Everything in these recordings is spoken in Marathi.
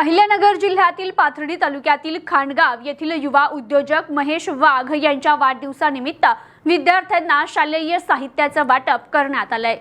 अहिल्यानगर जिल्ह्यातील पाथर्डी तालुक्यातील खांडगाव येथील युवा उद्योजक महेश वाघ यांच्या वाढदिवसानिमित्त विद्यार्थ्यांना शालेय साहित्याचं वाटप करण्यात आलंय.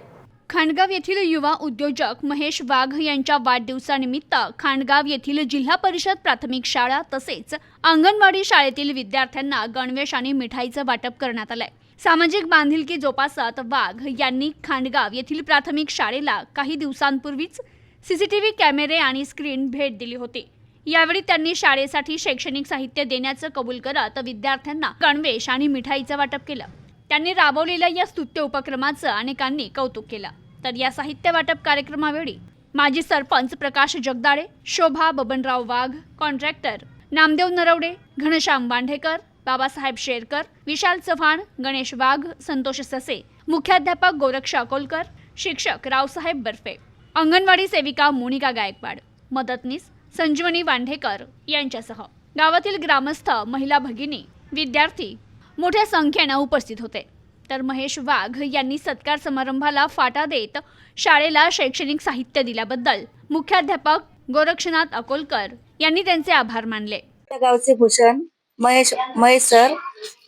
खांडगाव येथील युवा उद्योजक महेश वाघ यांच्या वाढदिवसानिमित्त खांडगाव येथील जिल्हा परिषद प्राथमिक शाळा तसेच अंगणवाडी शाळेतील विद्यार्थ्यांना गणवेश आणि मिठाईचं वाटप करण्यात आलंय. सामाजिक बांधिलकी जोपासत वाघ यांनी खांडगाव येथील प्राथमिक शाळेला काही दिवसांपूर्वीच सीसीटीव्ही कॅमेरे आणि स्क्रीन भेट दिली होती. यावेळी त्यांनी शाळेसाठी शैक्षणिक साहित्य देण्याचं कबूल करत विद्यार्थ्यांना गणवेश आणि मिठाईचं वाटप केलं. त्यांनी राबवलेल्या या स्तुत्य उपक्रमाचं अनेकांनी कौतुक केलं. तर या साहित्य वाटप कार्यक्रमावेळी माजी सरपंच प्रकाश जगदाळे शोभा बबनराव वाघ कॉन्ट्रॅक्टर नामदेव नरवडे घनश्याम बांढेकर बाबासाहेब शेरकर विशाल चव्हाण गणेश वाघ संतोष ससे मुख्याध्यापक गोरक्ष अकोलकर शिक्षक रावसाहेब बर्फे. अंगणवाडी सेविका मोनिका गायकवाड मदतनीस संजीवनी वांढेकर यांच्यासह. गावातील ग्रामस्थ महिला भगिनी विद्यार्थी मोठ्या संख्येनं उपस्थित होते. तर महेश वाघ यांनी सत्कार समारंभाला फाटा देत शाळेला शैक्षणिक साहित्य दिल्याबद्दल मुख्याध्यापक गोरक्षनाथ अकोलकर यांनी त्यांचे आभार मानले. गावचे भूषण महेश महेश सर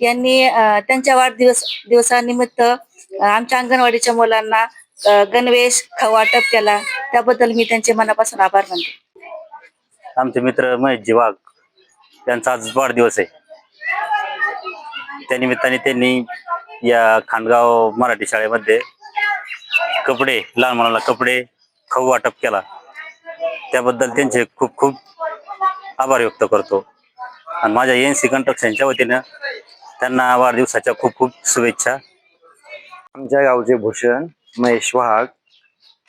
यांनी त्यांच्या वाढदिवस दिवसानिमित्त आमच्या अंगणवाडीच्या मुलांना गणवेश खाऊ वाटप केला त्याबद्दल मी त्यांचे मनापासून आभार मानते. आमचे मित्र महेशजी वाघ त्यांचा आज वाढदिवस आहे. त्या निमित्ताने त्यांनी या खांडगाव मराठी शाळेमध्ये कपडे लहान मुलांना कपडे खाऊ वाटप केला त्याबद्दल त्यांचे खूप खूप आभार व्यक्त करतो. आणि माझ्या एन सी कंट्रक्शनच्या वतीनं त्यांना वाढदिवसाच्या खूप खूप शुभेच्छा. आमच्या गावचे भूषण महेश वाघ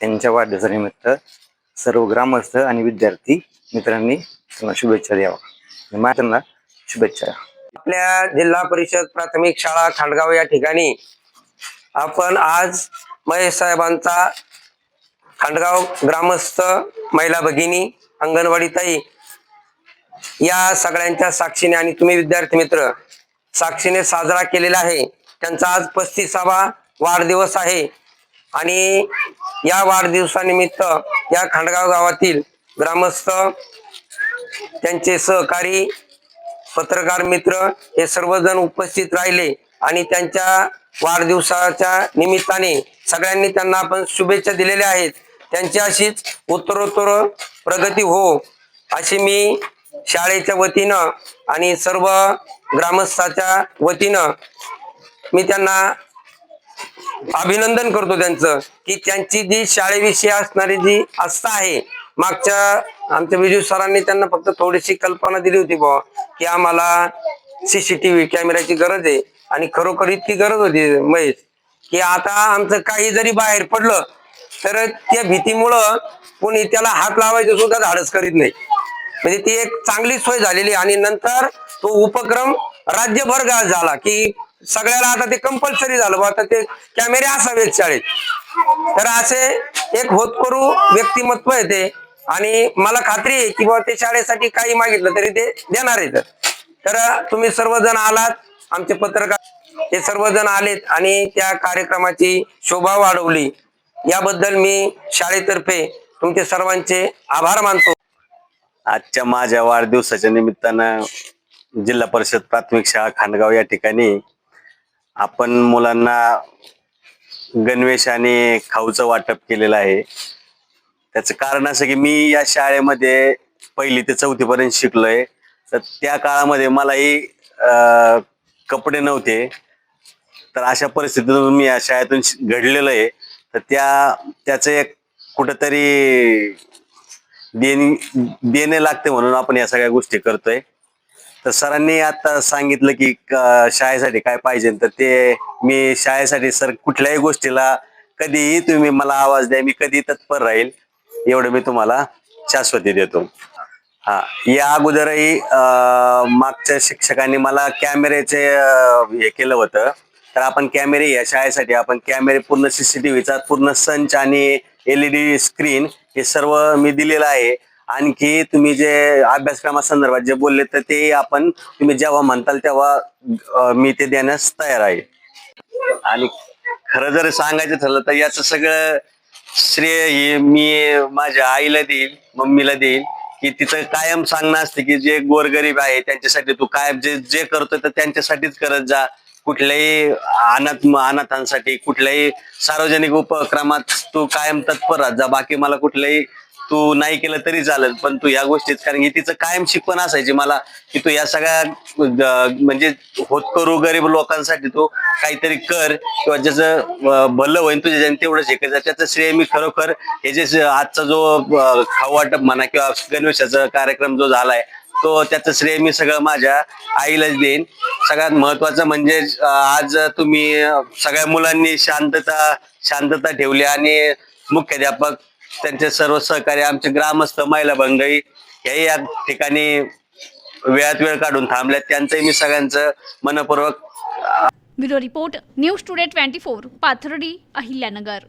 यांच्या वाढदिवसानिमित्त सर्व ग्रामस्थ आणि विद्यार्थी मित्रांनी त्यांना शुभेच्छा द्यावा आणि त्यांना शुभेच्छा आपल्या जिल्हा परिषद प्राथमिक शाळा खांडगाव या ठिकाणी आपण आज महेश साहेबांचा खांडगाव ग्रामस्थ महिला भगिनी अंगणवाडी ताई या सगळ्यांच्या साक्षीने आणि तुम्ही विद्यार्थी मित्र साक्षीने साजरा केलेला आहे. त्यांचा आज पस्तीसावा वाढदिवस आहे. आणि या वाढदिवसानिमित्त या खांडगाव गावातील ग्रामस्थ त्यांचे सहकारी पत्रकार मित्र हे सर्वजण उपस्थित राहिले आणि त्यांच्या वाढदिवसाच्या निमित्ताने सगळ्यांनी त्यांना आपण शुभेच्छा दिलेल्या आहेत. त्यांची अशीच उत्तरोत्तर प्रगती हो अशी मी शाळेच्या वतीनं आणि सर्व ग्रामस्थाच्या वतीनं मी त्यांना अभिनंदन करतो त्यांचं की त्यांची जी शाळेविषयी असणारी जी आस्था आहे मागच्या आमच्या विजू सरांनी त्यांना फक्त थोडीशी कल्पना दिली होती बुवा की आम्हाला सीसीटीव्ही कॅमेऱ्याची गरज आहे आणि खरोखर इतकी गरज होती महेश की आता आमचं काही जरी बाहेर पडलं तर त्या भीतीमुळं कोणी त्याला हात लावायचं सुद्धा धाडस करीत नाही. म्हणजे ती एक चांगली सोय झालेली आणि नंतर तो उपक्रम राज्यभर गा- झाला की सगळ्याला आता ते कंपल्सरी झालं बा आता ते कॅमेरे असावेत शाळेत. तर असे एक होतकरू व्यक्तिमत्व आहे ते. आणि मला खात्री आहे की बाबा ते शाळेसाठी काही मागितलं तरी ते देणार आहे तर. तुम्ही सर्वजण आलात आमचे पत्रकार हे सर्वजण आलेत आणि त्या कार्यक्रमाची शोभा वाढवली. याबद्दल मी शाळेतर्फे तुमचे सर्वांचे आभार मानतो. आजच्या माझ्या वाढदिवसाच्या निमित्तानं जिल्हा परिषद प्राथमिक शाळा खानगाव या ठिकाणी आपण मुलांना गणवेश आणि खाऊचं वाटप केलेलं आहे. त्याचं कारण असं की मी या शाळेमध्ये पहिली ते चौथीपर्यंत शिकलोय. तर त्या काळामध्ये मलाही कपडे नव्हते. तर अशा परिस्थितीतून मी या शाळेतून घडलेलं आहे. तर त्या त्याचं एक कुठंतरी देणी देणे लागते म्हणून आपण या सगळ्या गोष्टी करतोय. तर सरांनी आता सांगितलं की क- शाळेसाठी काय पाहिजे? तर ते मी शाळेसाठी सर कुठल्याही गोष्टीला कधीही तुम्ही मला आवाज द्या मी कधी तत्पर राहील एवढं मी तुम्हाला शाश्वती देतो. हा या अगोदरही अं, मागच्या शिक्षकांनी मला कॅमेऱ्याचे अं, हे केलं होतं. तर आपण कॅमेरे या शाळेसाठी आपण कॅमेरे पूर्ण सीसीटीव्हीचा पूर्ण संच आणि एलईडी स्क्रीन हे सर्व मी दिलेलं आहे. आणखी तुम्ही जे अभ्यासक्रमासंदर्भात जे बोलले तर ते आपण तुम्ही जेव्हा म्हणताल तेव्हा मी ते देण्यास तयार आहे. आणि खरं जर सांगायचं ठरलं तर याचं सगळं श्रेय हे मी माझ्या आईला देईल मम्मीला देईल की तिचं कायम सांगणं असते की जे गोरगरीब आहे त्यांच्यासाठी तू कायम जे जे करतोय तर त्यांच्यासाठीच करत जा. कुठल्याही अनाथ अनाथांसाठी कुठल्याही सार्वजनिक उपक्रमात तू कायम तत्पर राहत जा. बाकी मला कुठल्याही तू नाही केलं तरी चालेल पण तू या गोष्टीत कारण की तिचं कायम शिकवण असायची मला की तू या सगळ्या म्हणजे होत करू गरीब लोकांसाठी तू काहीतरी कर किंवा ज्याचं भलं होईल तुझ्या तेवढं शिकायचं त्याचं श्रेय मी खरोखर हे जे आजचा जो खाऊ वाटप म्हणा किंवा गणवेशाचा कार्यक्रम जो झालाय तो त्याचं श्रेय मी सगळं माझ्या आईलाच देईन. सगळ्यात महत्वाचं म्हणजे आज तुम्ही सगळ्या मुलांनी शांतता शांतता ठेवली आणि मुख्याध्यापक त्यांचे सर्व सहकारी आमचे ग्रामस्थ महिला मंडळी याही या ठिकाणी वेळात वेळ काढून थांबल्यात. त्यांचंही मी सगळ्यांचं मनपूर्वक bureau report news today twenty four Pathardi Ahilyanagar.